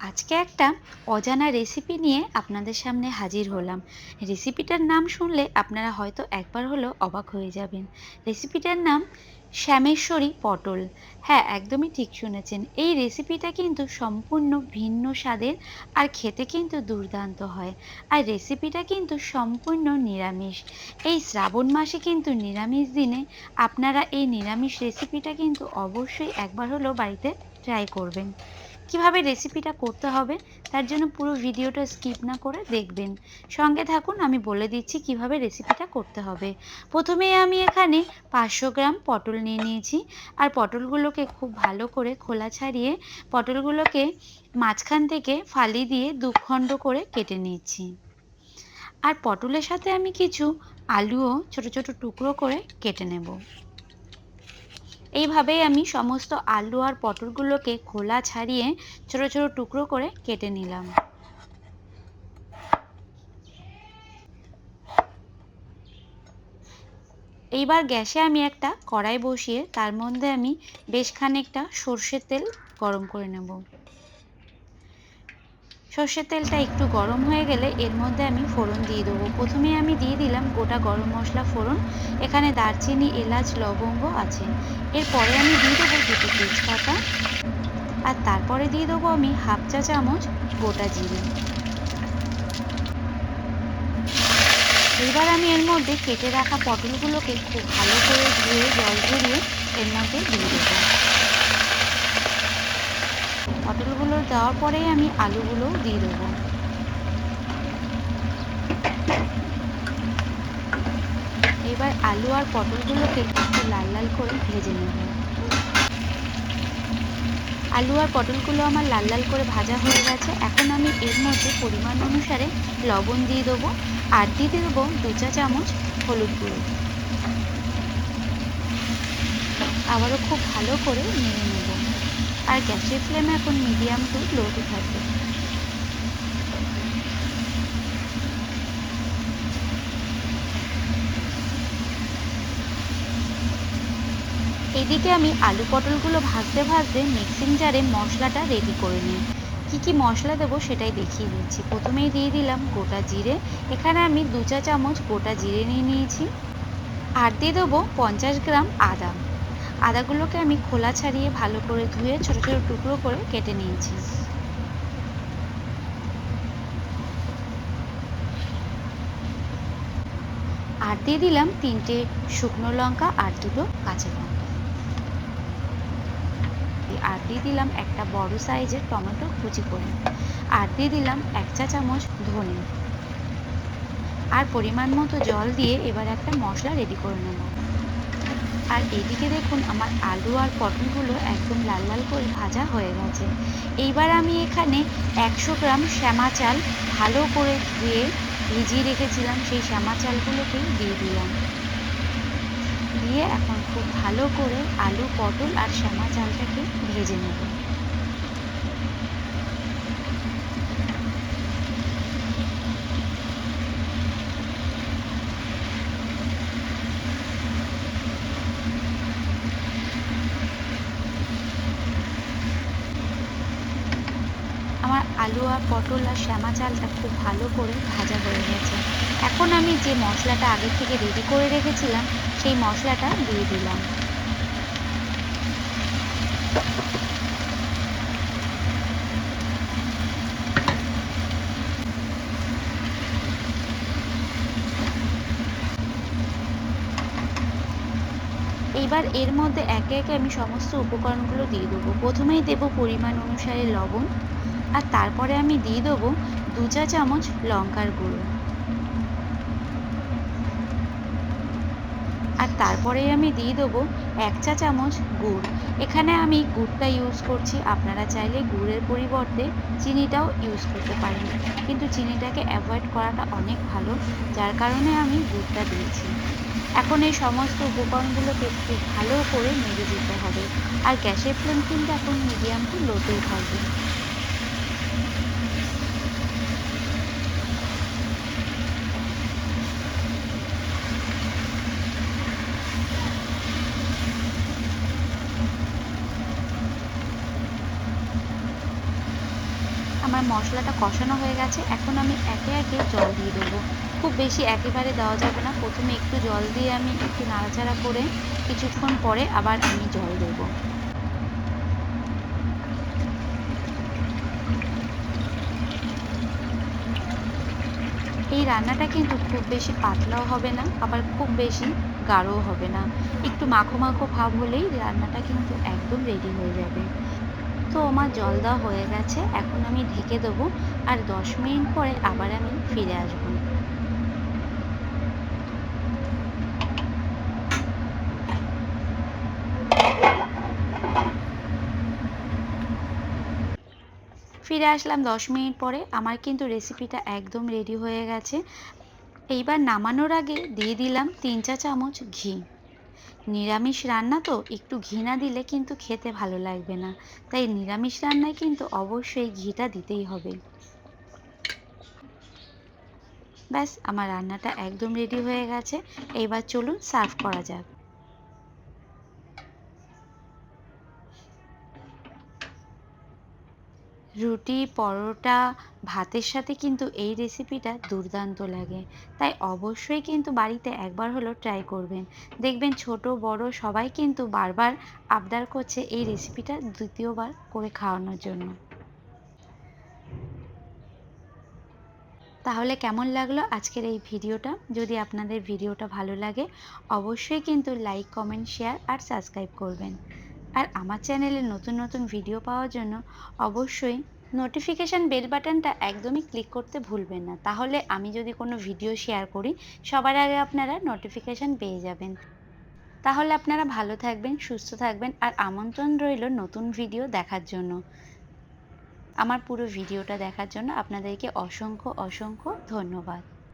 আজকে একটা অজানা রেসিপি নিয়ে আপনাদের সামনে হাজির হলাম। রেসিপিটার নাম শুনলে আপনারা হয়তো একবার হলেও অবাক হয়ে যাবেন। রেসিপিটার নাম শ্যামেশ্বরী পটল। হ্যাঁ একদমই ঠিক শুনেছেন। এই রেসিপিটা কিন্তু সম্পূর্ণ ভিন্ন স্বাদের আর খেতে কিন্তু দুর্দান্ত হয়। আর রেসিপিটা কিন্তু সম্পূর্ণ নিরামিষ। এই শ্রাবণ মাসে কিন্তু নিরামিষ দিনে আপনারা এই নিরামিষ রেসিপিটা কিন্তু অবশ্যই একবার হলেও বাড়িতে ট্রাই করবেন। কীভাবে রেসিপিটা করতে হবে, তার জন্য পুরো ভিডিওটা স্কিপ না করে দেখবেন। সঙ্গে থাকুন, আমি বলে দিচ্ছি কীভাবে রেসিপিটা করতে হবে। প্রথমে আমি এখানে পাঁচশো গ্রাম পটল নিয়ে নিয়েছি, আর পটলগুলোকে খুব ভালো করে খোলা ছাড়িয়ে পটলগুলোকে মাঝখান থেকে ফালি দিয়ে দুখণ্ড করে কেটে নিয়েছি আর পটলের সাথে আমি কিছু আলুও ছোট ছোট টুকরো করে কেটে নেব। এইভাবেই আমি সমস্ত আলু আর পটলগুলোকে খোলা ছাড়িয়ে ছোট ছোট টুকরো করে কেটে নিলাম। এইবার গ্যাসে আমি একটা কড়াই বসিয়ে তার মধ্যে আমি বেশ খানিকটা সর্ষের তেল গরম করে নেব। সর্ষের তেলটা একটু গরম হয়ে গেলে এর মধ্যে আমি ফোড়ন দিয়ে দেবো। প্রথমে আমি দিয়ে দিলাম গোটা গরম মশলা ফোড়ন। এখানে দারচিনি, এলাচ, লবঙ্গ আছে। এরপরে আমি দিয়ে দেবো দুটো তেজপাতা। আর তারপরে দিয়ে দেবো আমি হাফ চা চামচ গোটা জিরে। এবার আমি এর মধ্যে কেটে রাখা পটলগুলোকে খুব ভালো করে ধুয়ে, জল ঝরিয়ে এর মধ্যে দিয়ে দেবো। পটলগুলো দেওয়ার পরেই আমি আলুগুলো দিয়ে দেবো। এবার আলু আর পটলগুলোকে একটু লাল লাল করে ভেজে নেব। আলু আর পটলগুলো আমার লাল লাল করে ভাজা হয়ে গেছে। এখন আমি এর মধ্যে পরিমাণ অনুসারে লবণ দিয়ে দেবো আর দিয়ে দেবো দু চা চামচ হলুদ গুঁড়ো। আবারও খুব ভালো করে নেড়ে নেব। আর গ্যাসের ফ্লেম এখন মিডিয়াম টু লোতে থাকবে এদিকে আমি আলু পটলগুলো ভাজতে ভাজতে মিক্সিং জারে মশলাটা রেডি করে নিই। কি কি মশলা দেবো সেটাই দেখিয়ে দিচ্ছি। প্রথমেই দিয়ে দিলাম গোটা জিরে। এখানে আমি দু চা চামচ গোটা জিরে নিয়ে নিয়েছি। আর দিয়ে দেবো পঞ্চাশ গ্রাম আদা। আদাগুলোকে আমি খোলা ছাড়িয়ে ভালো করে ধুয়ে ছোট ছোট টুকরো করে কেটে নিয়েছি। আর দিয়ে দিলাম তিনটে শুকনো লঙ্কা আর দুটো কাঁচা লঙ্কা। আর দিয়ে দিলাম একটা বড় সাইজের টমেটো কুচি করে। আর দিয়ে দিলাম এক চা চামচ ধনে। আর পরিমাণ মতো জল দিয়ে এবার একটা মশলা রেডি করে নেব। আর এদিকে দেখুন আমার আলু আর পটলগুলো একদম লাল লাল করে ভাজা হয়ে গেছে। এইবার আমি এখানে একশো গ্রাম শ্যামা চাল ভালো করে ধুয়ে ভিজিয়ে রেখেছিলাম, সেই শ্যামা চালগুলোকে দিয়ে দিলাম। দিয়ে এখন খুব ভালো করে আলু, পটল আর শ্যামা চালটাকে ভেজে নেব আমার আলু আর পটল আর শ্যামা চালটা খুব ভালো করে ভাজা হয়ে গেছে। এখন আমি যে মশলাটা আগে থেকে রেডি করে রেখেছিলাম, সেই মশলাটা দিয়ে দিলাম। এইবার এর মধ্যে একে একে আমি সমস্ত উপকরণগুলো দিয়ে দেবো। প্রথমেই দেবো পরিমাণ অনুসারে লবণ আর তারপরে আমি দিয়ে দেবো দু চা চামচ লঙ্কার গুঁড়ো। আর তারপরে আমি দিয়ে দেবো এক চা চামচ গুড়। এখানে আমি গুড়টা ইউজ করছি। আপনারা চাইলে গুড়ের পরিবর্তে চিনিটাও ইউজ করতে পারেন। কিন্তু চিনিটাকে অ্যাভয়েড করাটা অনেক ভালো, যার কারণে আমি গুড়টা দিয়েছি। এখন এই সমস্ত উপকরণগুলোকে খুব ভালো করে নেড়ে দিতে হবে। আর গ্যাসের ফ্লেম কিন্তু এখন মিডিয়াম টু লোতেই থাকবে আমার মশলাটা কষানো হয়ে গেছে, এখন আমি একে একে জল দিয়ে দেবো। খুব বেশি একেবারে দেওয়া যাবে না, প্রথমে একটু জল দিয়ে আমি একটু নাড়াচাড়া করে কিছুক্ষণ পরে আবার আমি জল দেবো। এই রান্নাটা কিন্তু খুব বেশি পাতলাও হবে না, আবার খুব বেশি গাঢ়ও হবে না। একটু মাখো মাখো ভাব হলেই রান্নাটা কিন্তু একদম রেডি হয়ে যাবে। তো আমার জল দেওয়া হয়ে গেছে, এখন আমি ঢেকে দেবো আর দশ মিনিট পরে আবার আমি ফিরে আসব। ফিরে আসলাম দশ মিনিট পরে, আমার কিন্তু রেসিপিটা একদম রেডি হয়ে গেছে। এইবার নামানোর আগে দিয়ে দিলাম তিন চা চামচ ঘি। নিরামিষ রান্না তো একটু ঘি না দিলে কিন্তু খেতে ভালো লাগবে না। তাই নিরামিষ রান্নায় কিন্তু অবশ্যই ঘিটা দিতেই হবে। ব্যাস, আমার রান্নাটা একদম রেডি হয়ে গেছে। এবার চলুন সার্ভ করা যাক। রুটি, পরোটা, ভাতের সাথে কিন্তু এই রেসিপিটা দুর্দান্ত লাগে। তাই অবশ্যই কিন্তু বাড়িতে একবার হলো ট্রাই করবেন। দেখবেন ছোট, বড় সবাই কিন্তু বারবার আবদার করছে এই রেসিপিটা দ্বিতীয়বার করে খাওয়ানোর জন্য। তাহলে কেমন লাগল আজকের এই ভিডিওটা? যদি আপনাদের ভিডিওটা ভালো লাগে, অবশ্যই কিন্তু লাইক কমেন্ট শেয়ার আর সাবস্ক্রাইব করবেন। আর আমার চ্যানেলে নতুন নতুন ভিডিও পাওয়ার জন্য অবশ্যই নোটিফিকেশান বেল বাটনটা একদমই ক্লিক করতে ভুলবেন না। তাহলে আমি যদি কোনো ভিডিও শেয়ার করি, সবার আগে আপনারা নোটিফিকেশান পেয়ে যাবেন। তাহলে আপনারা ভালো থাকবেন, সুস্থ থাকবেন আর আমন্ত্রণ রইল নতুন ভিডিও দেখার জন্য। আমার পুরো ভিডিওটা দেখার জন্য আপনাদেরকে অসংখ্য অসংখ্য ধন্যবাদ।